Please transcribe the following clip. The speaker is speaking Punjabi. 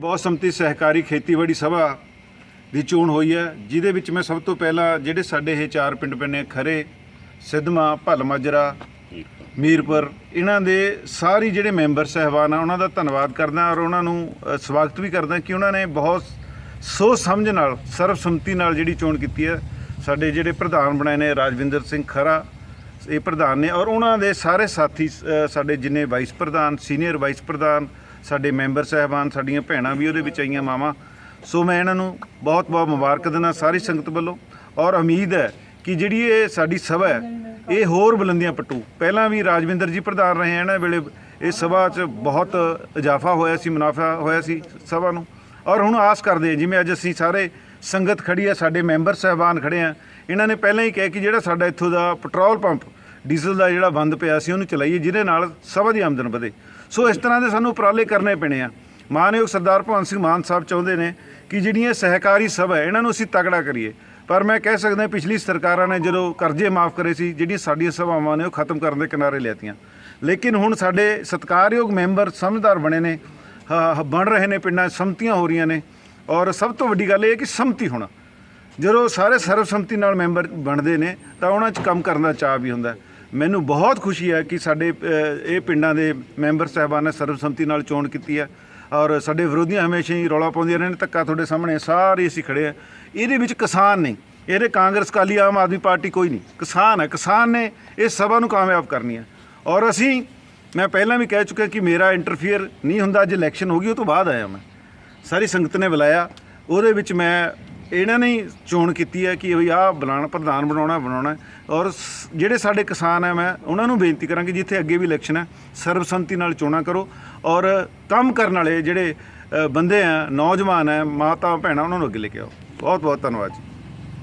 ਬਹੁਤ ਸੰਮਤੀ ਸਹਿਕਾਰੀ ਖੇਤੀਬਾੜੀ ਸਭਾ ਦੀ ਚੋਣ ਹੋਈ ਹੈ, ਜਿਹਦੇ ਵਿੱਚ ਮੈਂ ਸਭ ਤੋਂ ਪਹਿਲਾਂ ਜਿਹੜੇ ਸਾਡੇ ਇਹ ਚਾਰ ਪਿੰਡ ਪੈਣੇ ਖਰੇ, ਸਿੱਧਮਾ ਭਲ ਮਾਜਰਾ ਮੀਰਪੁਰ, ਇਹਨਾਂ ਦੇ ਸਾਰੀ ਜਿਹੜੇ ਮੈਂਬਰ ਸਹਿਬਾਨ ਆ, ਉਹਨਾਂ ਦਾ ਧੰਨਵਾਦ ਕਰਦਾ ਔਰ ਉਹਨਾਂ ਨੂੰ ਸਵਾਗਤ ਵੀ ਕਰਦਾ ਕਿ ਉਹਨਾਂ ਨੇ ਬਹੁਤ ਸੋਚ ਸਮਝ ਨਾਲ, ਸਰਬਸੰਮਤੀ ਨਾਲ ਜਿਹੜੀ ਚੋਣ ਕੀਤੀ ਹੈ। ਸਾਡੇ ਜਿਹੜੇ ਪ੍ਰਧਾਨ ਬਣਾਏ ਨੇ, ਰਾਜਵਿੰਦਰ ਸਿੰਘ ਖਰਾ, ਇਹ ਪ੍ਰਧਾਨ ਨੇ ਔਰ ਉਹਨਾਂ ਦੇ ਸਾਰੇ ਸਾਥੀ ਸਾਡੇ ਜਿੰਨੇ ਵਾਈਸ ਪ੍ਰਧਾਨ ਸੀਨੀਅਰ ਵਾਈਸ ਪ੍ਰਧਾਨ ਸਾਡੇ ਮੈਂਬਰ ਸਹਿਬਾਨ, ਸਾਡੀਆਂ ਭੈਣਾਂ ਵੀ ਉਹਦੇ ਵਿੱਚ ਆਈਆਂ ਮਾਵਾਂ। ਸੋ ਮੈਂ ਇਹਨਾਂ ਨੂੰ ਬਹੁਤ ਬਹੁਤ ਮੁਬਾਰਕ ਦਿੰਦਾ ਸਾਰੀ ਸੰਗਤ ਵੱਲੋਂ। ਔਰ ਉਮੀਦ ਹੈ ਕਿ ਜਿਹੜੀ ਇਹ ਸਾਡੀ ਸਭਾ ਹੈ, ਇਹ ਹੋਰ ਬੁਲੰਦੀਆਂ ਪਟੂ। ਪਹਿਲਾਂ ਵੀ ਰਾਜਵਿੰਦਰ ਜੀ ਪ੍ਰਧਾਨ ਰਹੇ ਇਹਨਾਂ ਵੇਲੇ ਇਹ ਸਭਾ 'ਚ ਬਹੁਤ ਇਜ਼ਾਫਾ ਹੋਇਆ ਸੀ, ਮੁਨਾਫਾ ਹੋਇਆ ਸੀ ਸਭਾ ਨੂੰ। ਔਰ ਹੁਣ ਆਸ ਕਰਦੇ ਹਾਂ, ਜਿਵੇਂ ਅੱਜ ਅਸੀਂ ਸਾਰੇ ਸੰਗਤ ਖੜੀ ਹੈ, ਸਾਡੇ ਮੈਂਬਰ ਸਹਿਬਾਨ ਖੜੇ ਆ, ਇਹਨਾਂ ਨੇ ਪਹਿਲਾਂ ਹੀ ਕਿਹਾ ਕਿ ਜਿਹੜਾ ਸਾਡਾ ਇੱਥੋਂ ਦਾ ਪੈਟਰੋਲ ਪੰਪ ਡੀਜ਼ਲ ਦਾ ਜਿਹੜਾ ਬੰਦ ਪਿਆ ਸੀ, ਉਹਨੂੰ ਚਲਾਈਏ, ਜਿਹਦੇ ਨਾਲ ਸਭਾ ਦੀ ਆਮਦਨ ਵਧੇ। ਸੋ ਇਸ ਤਰ੍ਹਾਂ ਦੇ ਸਾਨੂੰ ਉਪਰਾਲੇ ਕਰਨੇ ਪੈਣੇ ਆ। ਮਾਨਯੋਗ ਸਰਦਾਰ ਭਗਵੰਤ ਸਿੰਘ ਮਾਨ ਸਾਹਿਬ ਚਾਹੁੰਦੇ ਨੇ ਕਿ ਜਿਹੜੀਆਂ ਸਹਿਕਾਰੀ ਸਭਾ ਇਹਨਾਂ ਨੂੰ ਅਸੀਂ ਤਗੜਾ ਕਰੀਏ। ਪਰ ਮੈਂ ਕਹਿ ਸਕਦਾ ਪਿਛਲੀ ਸਰਕਾਰਾਂ ਨੇ ਜਦੋਂ ਕਰਜ਼ੇ ਮਾਫ ਕਰੇ ਸੀ, ਜਿਹੜੀਆਂ ਸਾਡੀਆਂ ਸਭਾਵਾਂ ਨੇ, ਉਹ ਖਤਮ ਕਰਨ ਦੇ ਕਿਨਾਰੇ ਲੈਤੀਆਂ ਲੇਕਿਨ ਹੁਣ ਸਾਡੇ ਸਤਿਕਾਰਯੋਗ ਮੈਂਬਰ, ਸਮਝਦਾਰ ਬਣੇ ਨੇ ਹ- ਬਣ ਰਹੇ ਨੇ, ਪਿੰਡਾਂ 'ਚ ਸੰਮਤੀਆਂ ਹੋ ਰਹੀਆਂ ਨੇ। ਔਰ ਸਭ ਤੋਂ ਵੱਡੀ ਗੱਲ ਇਹ ਹੈ ਕਿ ਸੰਮਤੀ ਹੋਣਾ। ਜਦੋਂ ਸਾਰੇ ਸਰਬਸੰਮਤੀ ਨਾਲ ਮੈਂਬਰ ਬਣਦੇ ਨੇ, ਤਾਂ ਉਹਨਾਂ 'ਚ ਕੰਮ ਕਰਨ ਦਾ ਚਾਅ ਵੀ ਹੁੰਦਾ। ਮੈਨੂੰ ਬਹੁਤ ਖੁਸ਼ੀ ਹੈ ਕਿ ਸਾਡੇ ਇਹ ਪਿੰਡਾਂ ਦੇ ਮੈਂਬਰ ਸਾਹਿਬਾਨ ਨੇ ਸਰਬਸੰਮਤੀ ਨਾਲ ਚੋਣ ਕੀਤੀ ਹੈ ਔਰ ਸਾਡੇ ਵਿਰੋਧੀਆਂ ਹਮੇਸ਼ਾ ਹੀ ਰੌਲਾ ਪਾਉਂਦੀਆਂ ਨੇ, ਧੱਕਾ ਤੁਹਾਡੇ ਸਾਹਮਣੇ ਸਾਰੇ ਅਸੀਂ ਖੜੇ ਆ ਇਹਦੇ ਵਿੱਚ ਕਿਸਾਨ ਨਹੀਂ ਇਹਦੇ ਕਾਂਗਰਸ ਕਾਲੀ ਆਮ ਆਦਮੀ ਪਾਰਟੀ ਕੋਈ ਨਹੀਂ, ਕਿਸਾਨ ਹੈ, ਕਿਸਾਨ ਨੇ ਇਸ ਸਭਾ ਨੂੰ ਕਾਮਯਾਬ ਕਰਨੀ ਹੈ। ਔਰ ਅਸੀਂ, ਮੈਂ ਪਹਿਲਾਂ ਵੀ ਕਹਿ ਚੁੱਕਿਆ ਕਿ ਮੇਰਾ ਇੰਟਰਫੀਅਰ ਨਹੀਂ ਹੁੰਦਾ, ਅੱਜ ਇਲੈਕਸ਼ਨ ਹੋ ਗਈ, ਉਹ ਤੋਂ ਬਾਅਦ ਆਇਆ ਮੈਂ। ਸਾਰੀ ਸੰਗਤ ਨੇ ਬੁਲਾਇਆ, ਉਹਦੇ ਵਿੱਚ ਮੈਂ ਇਹਨਾਂ ਨੇ ਚੋਣ ਕੀਤੀ ਹੈ ਕਿ ਵੀ ਆਹ ਬਣਾਉਣਾ ਪ੍ਰਧਾਨ ਬਣਾਉਣਾ ਬਣਾਉਣਾ ਔਰ ਜਿਹੜੇ ਸਾਡੇ ਕਿਸਾਨ ਹੈ, ਮੈਂ ਉਹਨਾਂ ਨੂੰ ਬੇਨਤੀ ਕਰਾਂਗੀ ਜਿੱਥੇ ਅੱਗੇ ਵੀ ਇਲੈਕਸ਼ਨ ਹੈ, ਸਰਬਸੰਮਤੀ ਨਾਲ ਚੋਣਾਂ ਕਰੋ। ਔਰ ਕੰਮ ਕਰਨ ਵਾਲੇ ਜਿਹੜੇ ਬੰਦੇ ਆ ਨੌਜਵਾਨ ਹੈ, ਮਾਤਾ, ਭੈਣਾਂ, ਉਹਨਾਂ ਨੂੰ ਅੱਗੇ ਲੈ ਕੇ ਆਓ। ਬਹੁਤ ਬਹੁਤ ਧੰਨਵਾਦ ਜੀ।